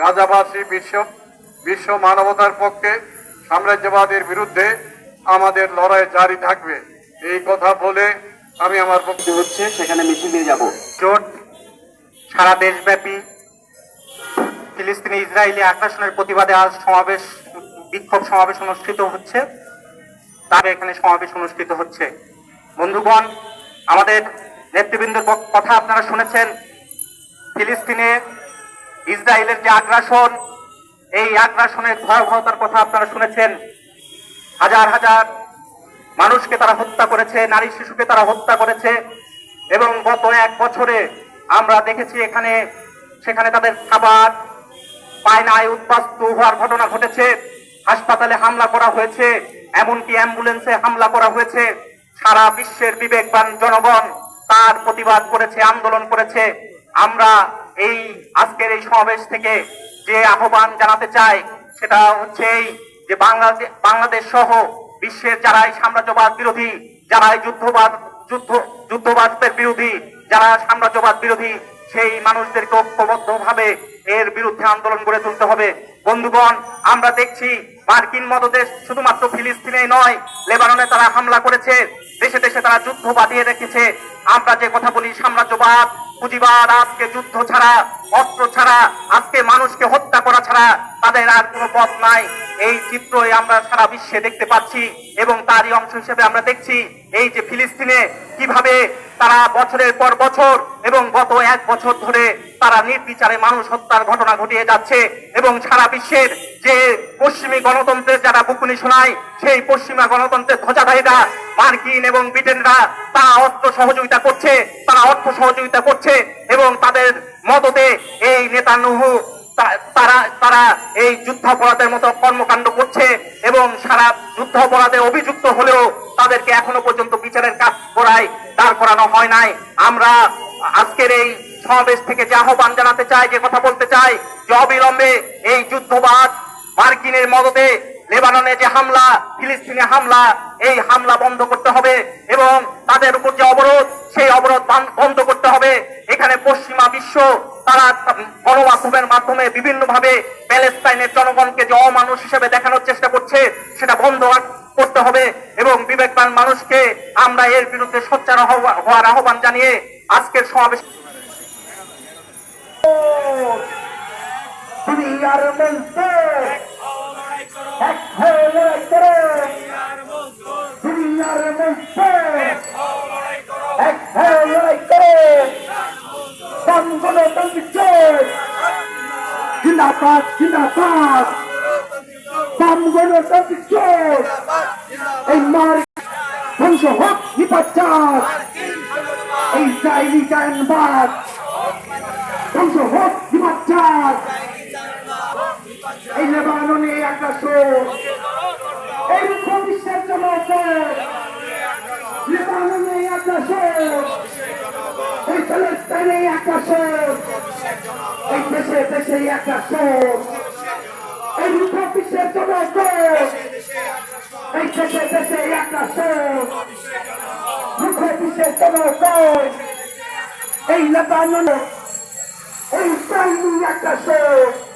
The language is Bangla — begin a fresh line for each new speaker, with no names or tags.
গাজাবাসী বিশ্ব বিশ্ব মানবতার পক্ষে সাম্রাজ্যবাদের বিরুদ্ধে আমাদের লড়াই জারি থাকবে। এই কথা বলে আমি আমার বক্তব্য
হচ্ছে সেখানে মিছিল নিয়ে যাব।
জোট সারা দেশব্যাপী ফিলিস্তিনি ইসরায়েলি আগ্রাসনের প্রতিবাদে আজ সমাবেশ বিক্ষোভ সমাবেশ অনুষ্ঠিত হচ্ছে। তার এখানে সমাবেশ অনুষ্ঠিত হচ্ছে। বন্ধুগণ আমাদের নেতৃবৃন্দের কথা আপনারা শুনেছেন। ফিলিস্তিনে ইসরায়েলের যে আগ্রাসন, এই আগ্রাসনের ভয়াবহতার কথা আপনারা শুনেছেন। হাজার হাজার মানুষকে তারা হত্যা করেছে, নারী শিশুকে তারা হত্যা করেছে, এবং গত এক বছরে আমরা দেখেছি এখানে, সেখানে তাদের খাবার পায়নায় উদ্বাস্তু হওয়ার ঘটনা ঘটেছে। হাসপাতালে হামলা করা হয়েছে, এমনকি অ্যাম্বুলেন্সে হামলা করা হয়েছে। সারা বিশ্বের বিবেকবান জনগণ তার প্রতিবাদ করেছে, আন্দোলন করেছে। আমরা এই আজকের এই সমাবেশ থেকে যে আহ্বান জানাতে চাই, সেটা হচ্ছে এই যে বাংলাদেশ বাংলাদেশ সহ বিশ্বের যারা এই সাম্রাজ্যবাদ বিরোধী যারা এই যুদ্ধবাদ, যুদ্ধ যুদ্ধবাদের বিরোধী, যারা সাম্রাজ্যবাদ বিরোধী, সেই মানুষদেরকে ঐক্যবদ্ধ ভাবে এর বিরুদ্ধে আন্দোলন গড়ে তুলতে হবে। বন্ধুগণ, আমরা দেখছি মার্কিন মদদেশ শুধুমাত্র ফিলিস্তিনে নয়, লেবাননে তারা হামলা করেছে, দেশে দেশে তারা যুদ্ধ বাঁধিয়ে রেখেছে। আমরা যে কথা বলি সাম্রাজ্যবাদ পুঁজিবাদ আজকে যুদ্ধ ছাড়া, অস্ত্র ছাড়া, আজকে মানুষকে হত্যা করা ছাড়া তাদের আর কোনো পথ নাই। এই চিত্রই আমরা সারা বিশ্বে দেখতে পাচ্ছি এবং তারই অংশ হিসেবে আমরা দেখছি এই যে ফিলিস্তিনে কীভাবে তারা বছরের পর বছর এবং গত এক বছর ধরে তারা নির্বিচারে মানুষ হত্যার ঘটনা ঘটিয়ে যাচ্ছে এবং সারা বিশ্বের যে পশ্চিমী গণতন্ত্রের যারা বুকুনি শোনায় সেই পশ্চিমা গণতন্ত্রের ধ্বজাধারীরা, মার্কিন এবং ব্রিটেনরা, তারা অর্থ সহযোগিতা করছে, তারা অর্থ সহযোগিতা করছে এবং তাদের মদতে এই নেতানুহু তারা তারা এই যুদ্ধাপরাধের মতো কর্মকাণ্ড করছে এবং সারা যুদ্ধাপরাধে অভিযুক্ত হলেও তাদেরকে এখনও পর্যন্ত বিচারের কাজ করায়, দাঁড় করানো হয় নাই। আমরা আজকের এই সমাবেশ থেকে যে আহ্বান জানাতে চাই, যে কথা বলতে চাই, যে অবিলম্বে এই যুদ্ধবাদ মার্কিনের মদতে লেবাননে যে হামলা, ফিলিস্তিনে হামলা, এই হামলা বন্ধ করতে হবে এবং তাদের উপর যে অবরোধ, সেই অবরোধ বন্ধ করতে হবে। এখানে পশ্চিমা বিশ্ব, তারা গণমাধ্যমের মাধ্যমে বিভিন্ন ভাবে প্যালেস্তাইনের জনগণকে যে অমানুষ হিসেবে দেখানোর চেষ্টা করছে, সেটা বন্ধ করতে হবে এবং বিবেকবান মানুষকে আমরা এর বিরুদ্ধে সোচ্চার হওয়া- হওয়ার আহ্বান জানিয়ে আজকের সমাবেশ
গণতন্ত্র জিন্দাবাদ জিন্দাবাদ। বাম গণতন্ত্র এই মার ধ্বংস হোক নিপাচার এই জাইলি জায়নবাদ ধ্বংস হোক নিপাচার এই লেবাননে আগ্রাসন এই বিশ্বের জনগণ লেবাননে আগ্রাসন এই প্যালেস্তাইনে আগ্রাসন এই দেশে দেশে আগ্রাসন এই বিশ্বের জনগণ এই দেশে দেশে আগ্রাসন বিশ্বের জনগণ এই লেবাননে এই প্রাণী আগ্রাসন